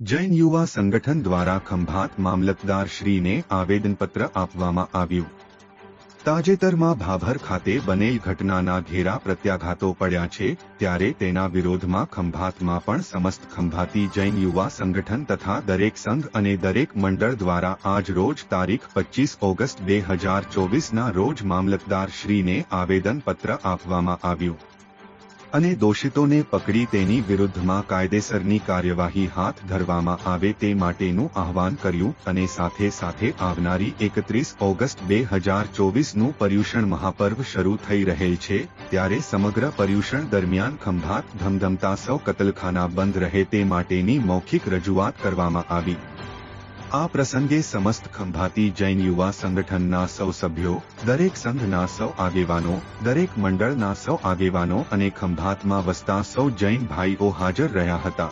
જૈન યુવા સંગઠન દ્વારા ખંભાત મામલતદાર શ્રીને આવેદનપત્ર આપવામાં આવ્યું. તાજેતરમાં ભાભર ખાતે બનેલ ઘટનાના ઘેરા પ્રત્યાઘાતો પડ્યા છે, ત્યારે તેના વિરોધમાં ખંભાતમાં પણ સમસ્ત ખંભાતી જૈન યુવા સંગઠન તથા દરેક સંઘ અને દરેક મંડળ દ્વારા આજ રોજ તારીખ પચીસ ઓગસ્ટ બે હજાર ચોવીસના રોજ મામલતદાર શ્રીને આવેદનપત્ર આપવામાં આવ્યું. અને દોષિતોને પકડી તેની વિરુદ્ધમાં કાયદેસરની કાર્યવાહી હાથ ધરવામાં આવે તે માટેનું આહવાન કર્યું અને સાથે સાથે આવનારી એકત્રીસ ઓગસ્ટ બે હજાર ચોવીસનું પર્યુષણ મહાપર્વ શરૂ થઈ રહેલ છે, ત્યારે સમગ્ર પર્યુષણ દરમિયાન ખંભાત ધમધમતા સૌ કતલખાના બંધ રહે તે માટેની મૌખિક રજૂઆત કરવામાં આવી. આ પ્રસંગે સમસ્ત ખંભાતી જૈન યુવા સંગઠનના સૌ સભ્યો, દરેક સંઘના સૌ આગેવાનો, દરેક મંડળના સૌ આગેવાનો અને ખંભાતમાં વસતા સૌ જૈન ભાઈઓ હાજર રહ્યા હતા.